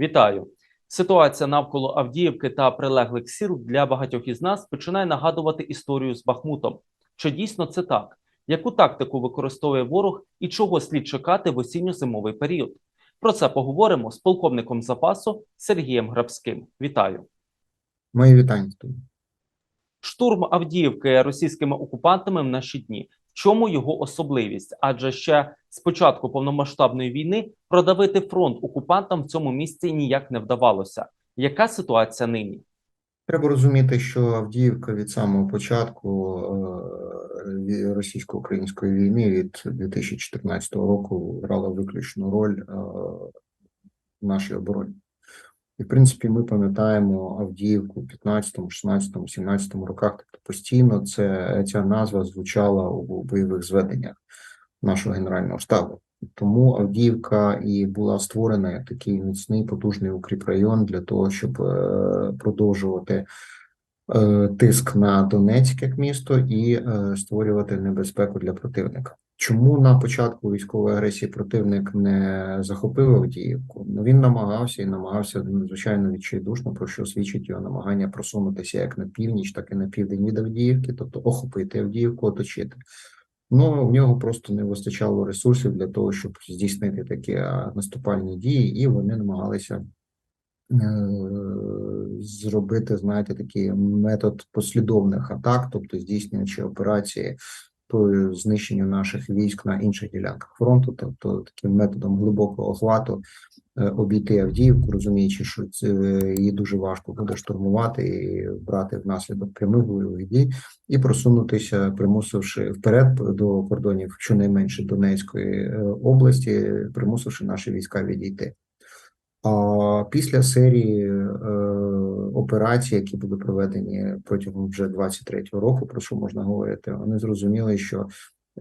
Вітаю! Ситуація навколо Авдіївки та прилеглих сіл для багатьох із нас починає нагадувати історію з Бахмутом. Чи дійсно це так? Яку тактику використовує ворог і чого слід чекати в осінньо-зимовий період? Про це поговоримо з полковником запасу Сергієм Грабським. Вітаю! Мої вітання. Штурм Авдіївки російськими окупантами в наші дні. Чому його особливість? Адже ще з початку повномасштабної війни продавити фронт окупантам в цьому місці ніяк не вдавалося. Яка ситуація нині? Треба розуміти, що Авдіївка від самого початку е, російсько-української війни від 2014 року грала виключну роль е, в нашій обороні. І, в принципі, ми пам'ятаємо Авдіївку в 15, 16, 17 роках. Тобто постійно це ця назва звучала у бойових зведеннях нашого генерального штабу. Тому Авдіївка і була створена як такий міцний потужний укріпрайон для того, щоб е, продовжувати тиск на Донецьк як місто і е, створювати небезпеку для противника. Чому на початку військової агресії противник не захопив Авдіївку? Ну він намагався і намагався надзвичайно відчайдушно, про що свідчить його намагання просунутися як на північ, так і на південь від Авдіївки, тобто охопити Авдіївку, оточити. Ну, в нього просто не вистачало ресурсів для того, щоб здійснити такі наступальні дії, і вони намагалися е, зробити, знаєте, такий метод послідовних атак, тобто здійснюючи операції по знищенню наших військ на інших ділянках фронту, тобто таким методом глибокого охвату е, обійти Авдіївку, розуміючи, що це її дуже важко буде штурмувати і брати внаслідок прямих бойових дій, і просунутися, примусивши вперед до кордонів щонайменше Донецької е, області, примусивши наші війська відійти. Після серії е, операцій, які були проведені протягом вже 23-го року, про що можна говорити, вони зрозуміли, що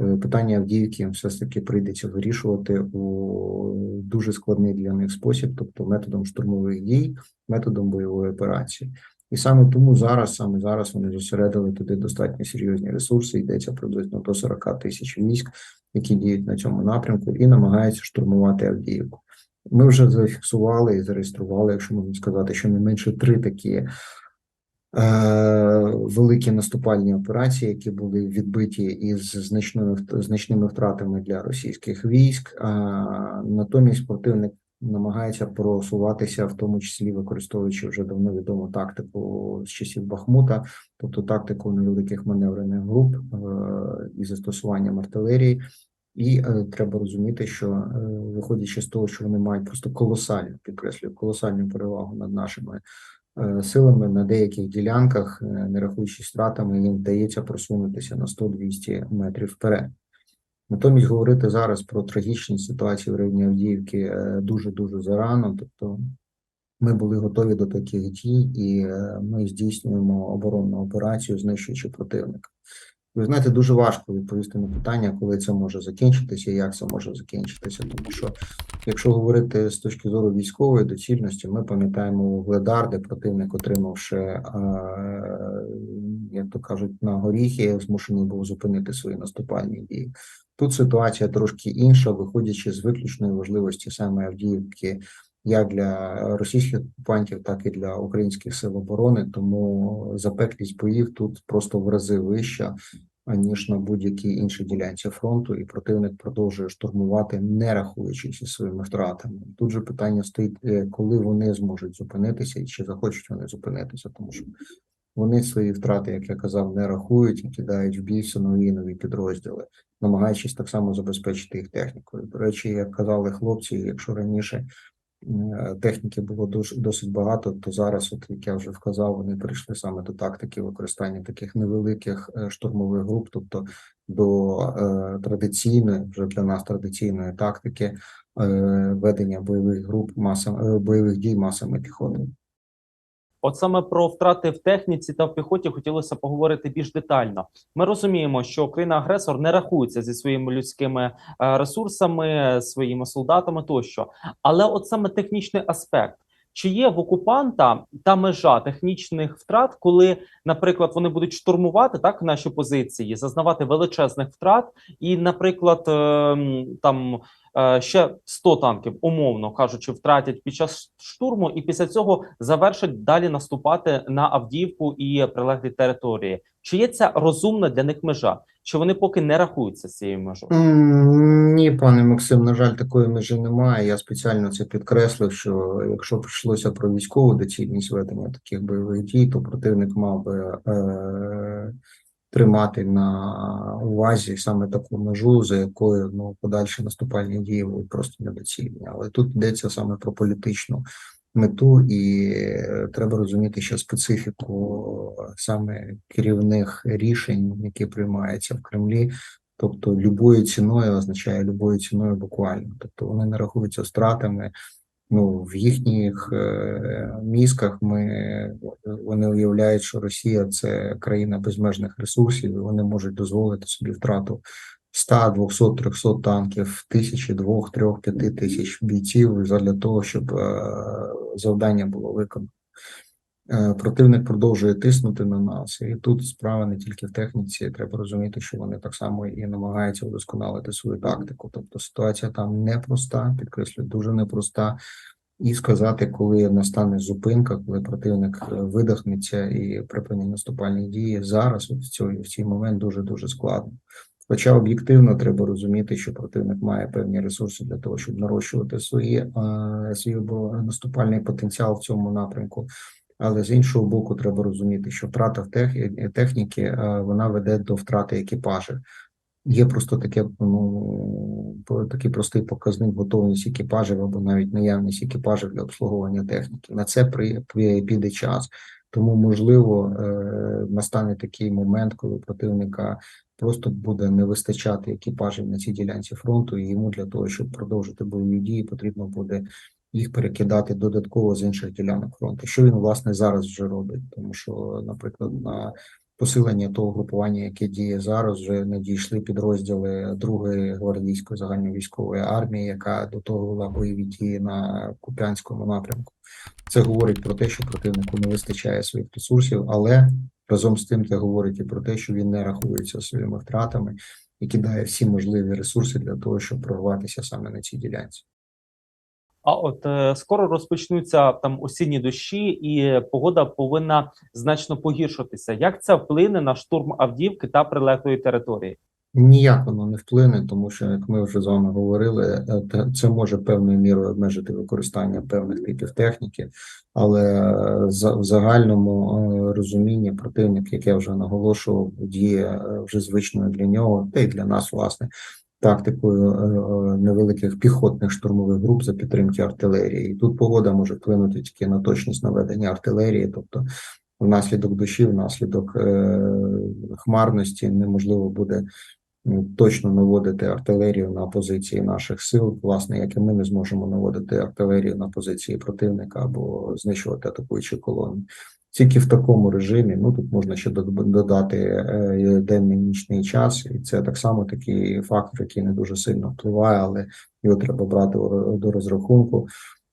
е, питання Авдіївки все ж таки прийдеться вирішувати у дуже складний для них спосіб, тобто методом штурмових дій, методом бойової операції. І саме тому зараз, саме зараз, вони зосередили туди достатньо серйозні ресурси. Йдеться приблизно до 40 тисяч військ, які діють на цьому напрямку, і намагаються штурмувати Авдіївку. Ми вже зафіксували і зареєстрували, якщо можна сказати, що не менше три такі е, великі наступальні операції, які були відбиті із значними значними втратами для російських військ. А натомість противник намагається просуватися, в тому числі використовуючи вже давно відому тактику з часів Бахмута, тобто тактику невеликих маневрених груп е, і застосуванням артилерії. І е, треба розуміти, що е, виходячи з того, що вони мають просто колосальну підкреслюю, колосальну перевагу над нашими е, силами на деяких ділянках, е, не рахуючи стратами, їм вдається просунутися на 100-200 метрів вперед. Натомість говорити зараз про трагічні ситуації в районі Авдіївки дуже дуже зарано. Тобто ми були готові до таких дій, і е, ми здійснюємо оборонну операцію, знищуючи противника. Ви знаєте, дуже важко відповісти на питання, коли це може закінчитися, і як це може закінчитися. Тому що, якщо говорити з точки зору військової доцільності, ми пам'ятаємо Вугледар, де противник, отримавши, е, як то кажуть, на горіхи, змушений був зупинити свої наступальні дії. Тут ситуація трошки інша, виходячи з виключної важливості саме Авдіївки. Як для російських окупантів, так і для українських сил оборони, тому запеклість боїв тут просто в рази вища аніж на будь-якій іншій ділянці фронту, і противник продовжує штурмувати, не рахуючись із своїми втратами. Тут же питання стоїть, е, коли вони зможуть зупинитися і чи захочуть вони зупинитися, тому що вони свої втрати, як я казав, не рахують і кидають в бій все нові нові підрозділи, намагаючись так само забезпечити їх технікою. До речі, як казали хлопці, якщо раніше. Техніки було дуже досить багато, то зараз, от як я вже вказав, вони перейшли саме до тактики використання таких невеликих штурмових груп, тобто до е, традиційної, вже для нас традиційної тактики е, ведення бойових груп масами е, бойових дій масами піхоти. От саме про втрати в техніці та в піхоті хотілося поговорити більш детально. Ми розуміємо, що країна-агресор не рахується зі своїми людськими е, ресурсами, своїми солдатами тощо. Але от саме технічний аспект. Чи є в окупанта та межа технічних втрат, коли, наприклад, вони будуть штурмувати так наші позиції, зазнавати величезних втрат, і, наприклад, ем, там ще 100 танків, умовно кажучи, втратять під час штурму, і після цього завершать далі наступати на Авдіївку і прилеглі території. Чи є ця розумна для них межа? Чи вони поки не рахуються з цією межою? Ні, пане Максим, на жаль, такої межі немає. Я спеціально це підкреслив, що якщо б йшлося про військову доцільність ведення таких бойових дій, то противник мав би е, тримати на увазі саме таку межу, за якою ну, подальші наступальні дії будуть просто недоцільні. Але тут йдеться саме про політичну мету, і е, треба розуміти, що специфіку саме керівних рішень, які приймаються в Кремлі. Тобто любою ціною означає любою ціною буквально. Тобто вони не рахуються стратами. Ну, в їхніх е, мізках ми вони уявляють, що Росія це країна безмежних ресурсів, і вони можуть дозволити собі втрату 100, 200, 300 танків, тисячі, двох, трьох, п'яти тисяч бійців для того, щоб е, завдання було виконано. Е, Противник продовжує тиснути на нас, і тут справа не тільки в техніці. Треба розуміти, що вони так само і намагаються удосконалити свою тактику. Тобто ситуація там непроста, підкреслюю, дуже непроста. І сказати, коли настане зупинка, коли противник е, видихнеться і припинить наступальні дії зараз, в цій, в цей момент дуже дуже складно. Хоча об'єктивно треба розуміти, що противник має певні ресурси для того, щоб нарощувати свої е, свій наступальний потенціал в цьому напрямку. Але з іншого боку, треба розуміти, що втрата техніки е, вона веде до втрати екіпажів. Є просто таке, ну такий простий показник готовність екіпажів або навіть наявність екіпажів для обслуговування техніки. На це при, при- піде час. Тому, можливо, е, настане такий момент, коли противника просто буде не вистачати екіпажів на цій ділянці фронту, і йому для того, щоб продовжити бойові дії, потрібно буде їх перекидати додатково з інших ділянок фронту. Що він власне зараз вже робить, тому що, наприклад, на посилення того групування, яке діє зараз, вже надійшли підрозділи другої гвардійської загальновійськової армії, яка до того вела бойові дії на Куп'янському напрямку. Це говорить про те, що противнику не вистачає своїх ресурсів, але разом з тим це говорить і про те, що він не рахується своїми втратами і кидає всі можливі ресурси для того, щоб прорватися саме на цій ділянці. А от е, скоро розпочнуться там осінні дощі, і погода повинна значно погіршитися. Як це вплине на штурм Авдіївки та прилеглої території? Ніяк воно не вплине, тому що, як ми вже з вами говорили, е, це може певною мірою обмежити використання певних типів техніки, але е, в загальному е, розумінні противник, як я вже наголошував, діє вже звичною для нього, та й для нас, власне, тактикою е, е, невеликих піхотних штурмових груп за підтримки артилерії. І тут погода може вплинути тільки на точність наведення артилерії, тобто внаслідок дощі, внаслідок е, хмарності неможливо буде точно наводити артилерію на позиції наших сил, власне, як і ми не зможемо наводити артилерію на позиції противника або знищувати атакуючі колони. Тільки в такому режимі, ну тут можна ще додати е, денний нічний час, і це так само такий фактор, який не дуже сильно впливає, але його треба брати до розрахунку.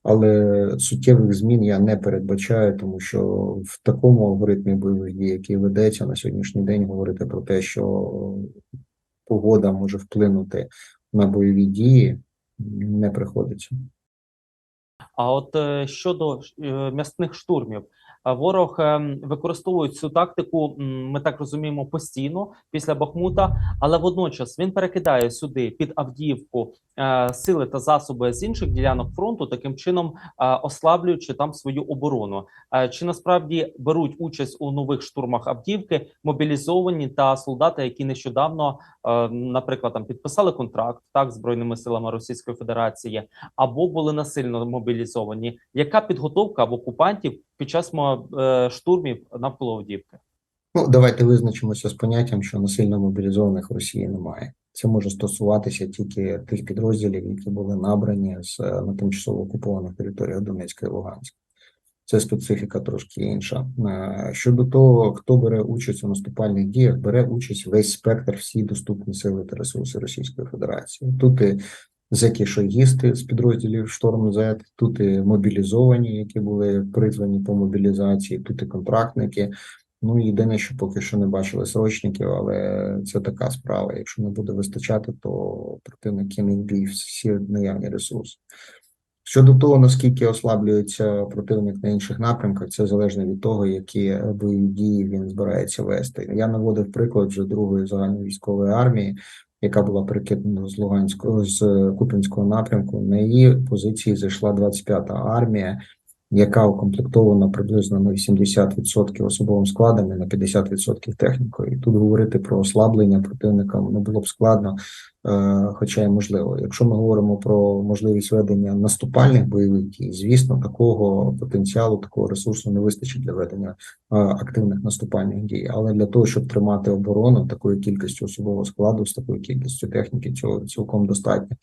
Але суттєвих змін я не передбачаю, тому що в такому алгоритмі бойових дій, який ведеться на сьогоднішній день, говорити про те, що погода може вплинути на бойові дії, не приходиться. А от е, щодо е, м'ясних штурмів, ворог ем, використовує цю тактику, ми так розуміємо, постійно після Бахмута, але водночас він перекидає сюди під Авдіївку е, сили та засоби з інших ділянок фронту, таким чином ослаблюючи там свою оборону. Чи насправді беруть участь у нових штурмах Авдіївки мобілізовані та солдати, які нещодавно, наприклад, там підписали контракт так збройними силами Російської Федерації, або були насильно мобілізовані. Яка підготовка в окупантів під час е, штурмів навколо Авдіївки? Ну, давайте визначимося з поняттям, що насильно мобілізованих в Росії немає. Це може стосуватися тільки тих підрозділів, які були набрані з е, на тимчасово окупованих територіях Донецька і Луганська. Це специфіка трошки інша. Е, Щодо того, хто бере участь у наступальних діях, бере участь весь спектр, всі доступні сили та ресурси Російської Федерації. Тут і зеки шойгісти з підрозділів Шторм З, тут і мобілізовані, які були призвані по мобілізації, тут і контрактники, Ну, єдине, що поки що не бачили срочників, але це така справа. Якщо не буде вистачати, то противник кине бій всі наявні ресурси. Щодо того, наскільки ослаблюється противник на інших напрямках, це залежно від того, які бойові дії він збирається вести. Я наводив приклад вже другої загальновійськової армії, яка була перекинена з Луганського з Купінського напрямку. На її позиції зайшла 25-та армія, яка укомплектована приблизно на 80% особовим складом і на 50% технікою. І тут говорити про ослаблення противника не було б складно, хоча й можливо. Якщо ми говоримо про можливість ведення наступальних бойових дій, звісно, такого потенціалу, такого ресурсу не вистачить для ведення е, активних наступальних дій. Але для того, щоб тримати оборону такою кількістю особового складу, з такою кількістю техніки, цього цілком достатньо.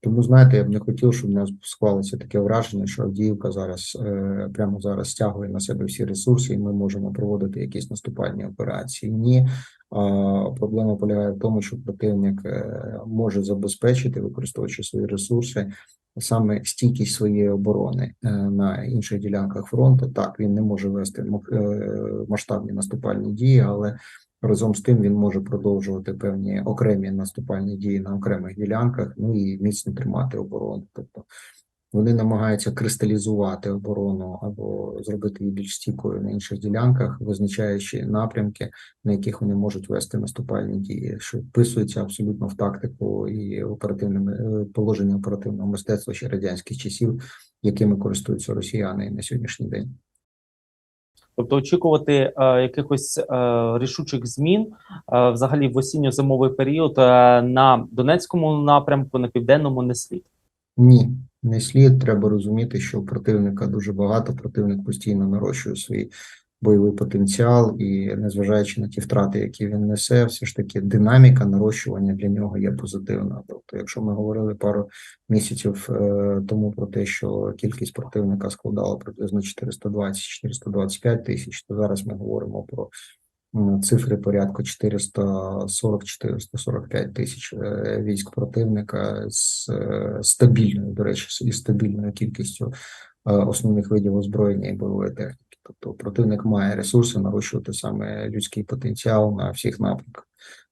Тому знаєте, я б не хотів, щоб у нас склалося таке враження, що Авдіївка зараз е, прямо зараз стягує на себе всі ресурси, і ми можемо проводити якісь наступальні операції. Ні, проблема полягає в тому, що противник е, може забезпечити, використовуючи свої ресурси, саме стійкість своєї оборони е, на інших ділянках фронту. Так, він не може вести е, масштабні наступальні дії, але Разом з тим він може продовжувати певні окремі наступальні дії на окремих ділянках, ну і міцно тримати оборону. Тобто вони намагаються кристалізувати оборону або зробити її більш стійкою на інших ділянках, визначаючи напрямки, на яких вони можуть вести наступальні дії, що вписується абсолютно в тактику і оперативне е, положення оперативного мистецтва ще радянських часів, якими користуються росіяни на сьогоднішній день. Тобто очікувати е, якихось е, рішучих змін е, взагалі в осінньо-зимовий період е, на Донецькому напрямку, на південному не слід. Ні, не слід. Треба розуміти, що противника дуже багато. Противник постійно нарощує свій бойовий потенціал, і незважаючи на ті втрати, які він несе, все ж таки динаміка нарощування для нього є позитивна. Тобто, якщо ми говорили пару місяців е, тому про те, що кількість противника складала приблизно 420-425 тисяч, то зараз ми говоримо про цифри порядку 440-445 тисяч е, військ противника з е, стабільною, до речі, і стабільною кількістю е, основних видів озброєння і бойової техніки. Тобто противник має ресурси нарощувати саме людський потенціал на всіх напрямках.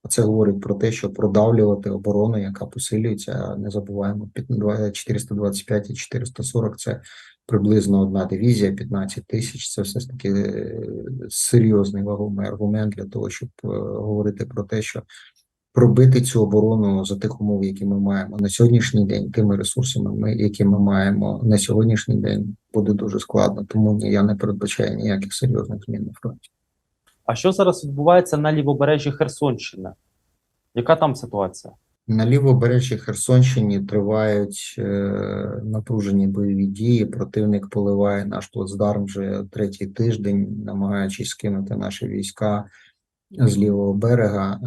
А це говорить про те, що продавлювати оборону, яка посилюється. Не забуваємо, під 425 і 440 – це приблизно одна дивізія, 15 тисяч. Це все ж таки е, серйозний вагомий аргумент для того, щоб е, говорити про те, що пробити цю оборону за тих умов, які ми маємо на сьогоднішній день, тими ресурсами, ми, які ми маємо на сьогоднішній день, буде дуже складно. Тому я не передбачаю ніяких серйозних змін на фронті. А що зараз відбувається на лівобережжі Херсонщини? Яка там ситуація? На лівобережжі Херсонщині тривають е, напружені бойові дії. Противник поливає наш плацдарм вже третій тиждень, намагаючись скинути наші війська з лівого берега.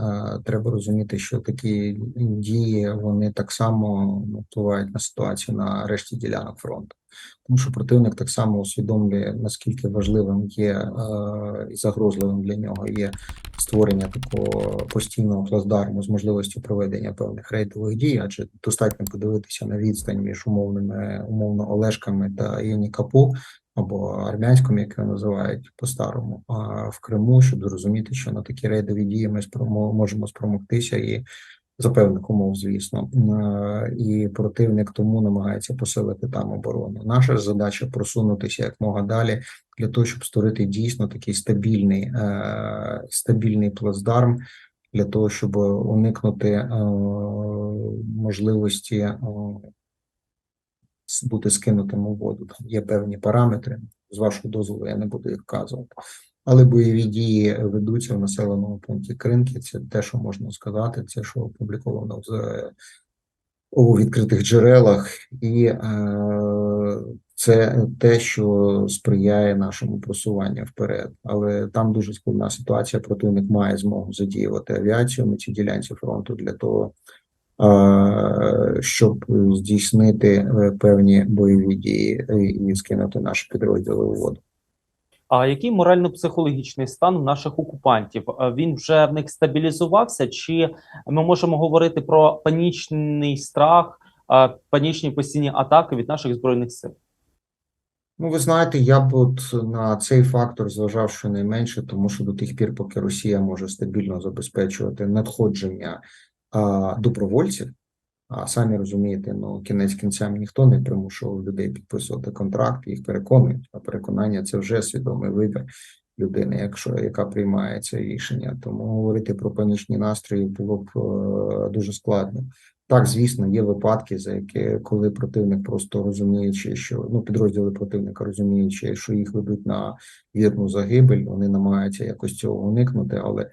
Треба розуміти, що такі дії вони так само впливають на ситуацію на решті ділянок фронту. Тому що противник так само усвідомлює, наскільки важливим є і загрозливим для нього є створення такого постійного плацдарму з можливістю проведення певних рейдових дій, адже достатньо подивитися на відстань між умовними умовно Олешками та Єнікапу або армянським, як його називають по-старому, в Криму, щоб зрозуміти, що на такі рейдові дії ми можемо спромогтися і за певних умов, звісно, Е, і противник тому намагається посилити там оборону. Наша задача просунутися як мога далі для того, щоб створити дійсно такий стабільний, е, стабільний плацдарм, для того, щоб уникнути е, можливості е, бути скинутим у воду. Там є певні параметри. З вашого дозволу я не буду їх вказувати. Але бойові дії ведуться в населеному пункті Кринки. Це те, що можна сказати, це що опубліковано е, у відкритих джерелах, і е, це те, що сприяє нашому просуванню вперед. Але там дуже складна ситуація. Противник має змогу задіювати авіацію на цій ділянці фронту для того, щоб здійснити е, певні бойові дії і- скинути наші підрозділи у воду. А який морально-психологічний стан наших окупантів? Е, Він вже в них стабілізувався, чи ми можемо говорити про панічний страх, е, панічні постійні атаки від наших збройних сил? Ну, ви знаєте, я б от на цей фактор зважав щонайменше, тому що до тих пір, поки Росія може стабільно забезпечувати надходження добровольців, а самі розумієте, ну кінець кінцем ніхто не примушував людей підписувати контракт, їх переконують. А переконання це вже свідомий вибір людини, якщо яка приймає це рішення. Тому говорити про панічні настрої було б е, дуже складно. Так, звісно, є випадки, за які коли противник просто розуміючи, що ну підрозділи противника розуміючи, що їх ведуть на вірну загибель, вони намагаються якось цього уникнути. Але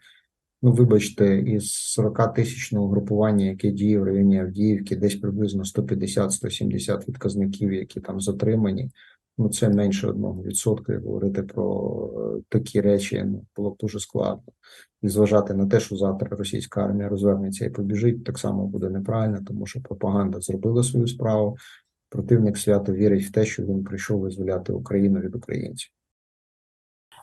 ну вибачте, із 40 тисячного групування, яке діє в районі Авдіївки, десь приблизно 150-170 відказників, які там затримані. Ну, це менше одного відсотка. Говорити про е, такі речі ну, було б дуже складно. І зважати на те, що завтра російська армія розвернеться і побіжить, так само буде неправильно, тому що пропаганда зробила свою справу. Противник свято вірить в те, що він прийшов визволяти Україну від українців.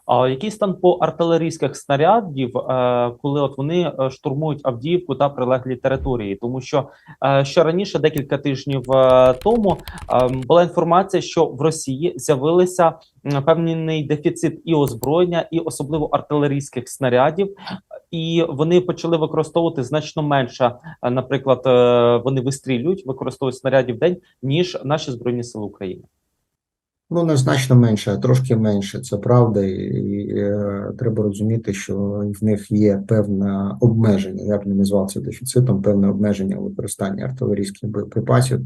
А який стан по артилерійських снарядів, е, коли от вони е, штурмують Авдіївку та прилеглі території? Тому що е, ще раніше, декілька тижнів тому, е, була інформація, що в Росії з'явилися певний дефіцит і озброєння, і особливо артилерійських снарядів, і вони почали використовувати значно менше. Наприклад, вони вистрілюють, використовують снарядів в день, ніж наші збройні сили України. Ну, не значно менше, а трошки менше, це правда, і, і е, треба розуміти, що в них є певне обмеження, я б не назвав це дефіцитом, певне обмеження у використанні артилерійських боєприпасів,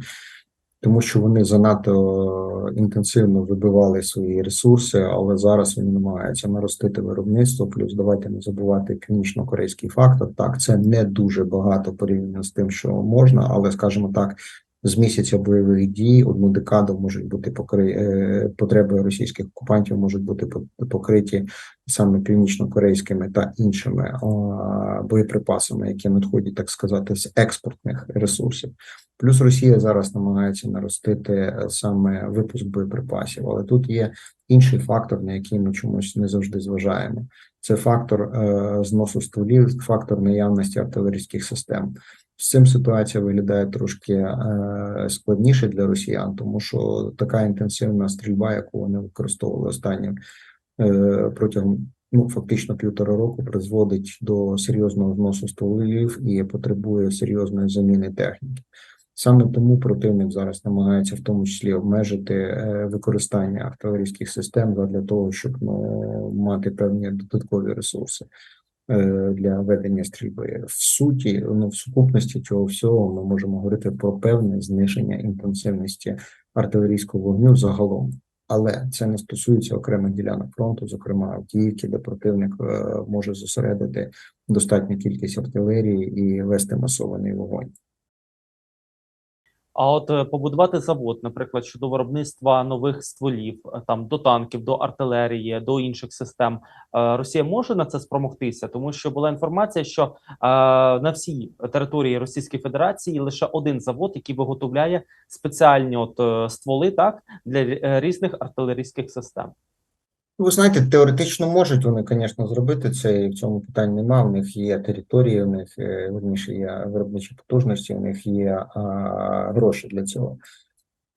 тому що вони занадто інтенсивно вибивали свої ресурси, але зараз вони намагаються наростити виробництво. Плюс давайте не забувати північно-корейський фактор. Так, це не дуже багато порівняно з тим, що можна, але скажімо так, з місяця бойових дій одну декаду можуть бути покри... е, потреби російських окупантів можуть бути покриті саме північно-корейськими та іншими боєприпасами, які надходять, так сказати, з експортних ресурсів. Плюс Росія зараз намагається наростити саме випуск боєприпасів, але тут є інший фактор, на який ми чомусь не завжди зважаємо. Це фактор е, зносу стволів, фактор наявності артилерійських систем. З цим ситуація виглядає трошки е, складніше для росіян, тому що така інтенсивна стрільба, яку вони використовували останнім е, протягом ну фактично півтора року, призводить до серйозного зносу стволів і потребує серйозної заміни техніки. Саме тому противник зараз намагається в тому числі обмежити е, використання артилерійських систем для того, щоб ну, мати певні додаткові ресурси для ведення стрільби. В суті, ну в сукупності цього всього ми можемо говорити про певне зниження інтенсивності артилерійського вогню загалом. Але це не стосується окремих ділянок фронту, зокрема Авдіївки, де противник е, може зосередити достатню кількість артилерії і вести масований вогонь. А от е, побудувати завод, наприклад, щодо виробництва нових стволів, е, там до танків, до артилерії, до інших систем, е, Росія може на це спромогтися, тому що була інформація, що на всій території Російської Федерації лише один завод, який виготовляє спеціальні от стволи, так для різних артилерійських систем. Ви знаєте, теоретично можуть вони, звісно, зробити це, і в цьому питань нема. У них є території, у них е, верніше є виробничі потужності, у них є а, гроші для цього.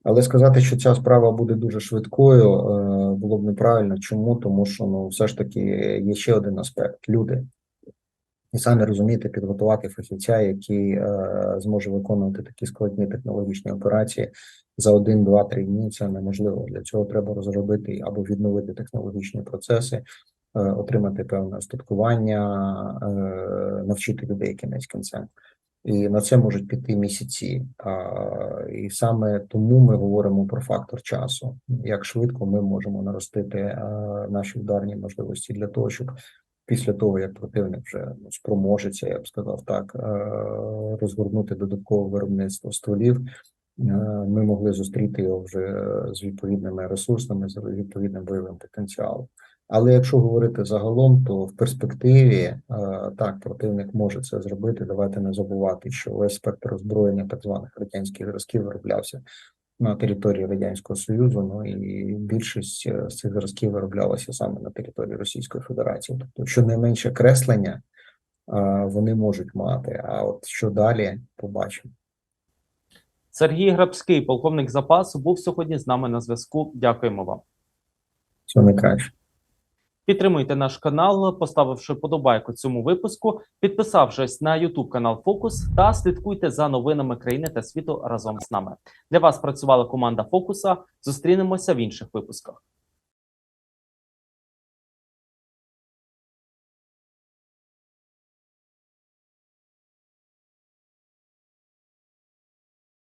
Але сказати, що ця справа буде дуже швидкою, е, було б неправильно. Чому? Тому що ну, все ж таки є ще один аспект люди. І самі розумієте, підготувати фахівця, який е, зможе виконувати такі складні технологічні операції за один, два, три дні. Це неможливо. Для цього треба розробити або відновити технологічні процеси, е, отримати певне остаткування, е, навчити людей кінець кінцем. І на це можуть піти місяці. І саме тому ми говоримо про фактор часу. Як швидко ми можемо наростити е, наші ударні можливості для того, щоб після того, як противник вже ну, спроможеться, я б сказав так, розгорнути додаткове виробництво стволів, ми могли зустріти його вже з відповідними ресурсами, з відповідним бойовим потенціалом. Але якщо говорити загалом, то в перспективі е, так противник може це зробити. Давайте не забувати, що весь спектр озброєння так званих радянських зразків вироблявся на території радянського союзу. Ну і більшість е, з цих зразків вироблялася саме на території Російської Федерації. Тобто, щонайменше креслення е, вони можуть мати. А от що далі, побачимо. Сергій Грабський, полковник запасу, був сьогодні з нами на зв'язку. Дякуємо вам. Всього найкраще. Підтримуйте наш канал, поставивши подобайку цьому випуску, підписавшись на YouTube канал Фокус та слідкуйте за новинами країни та світу разом з нами. Для вас працювала команда Фокуса. Зустрінемося в інших випусках.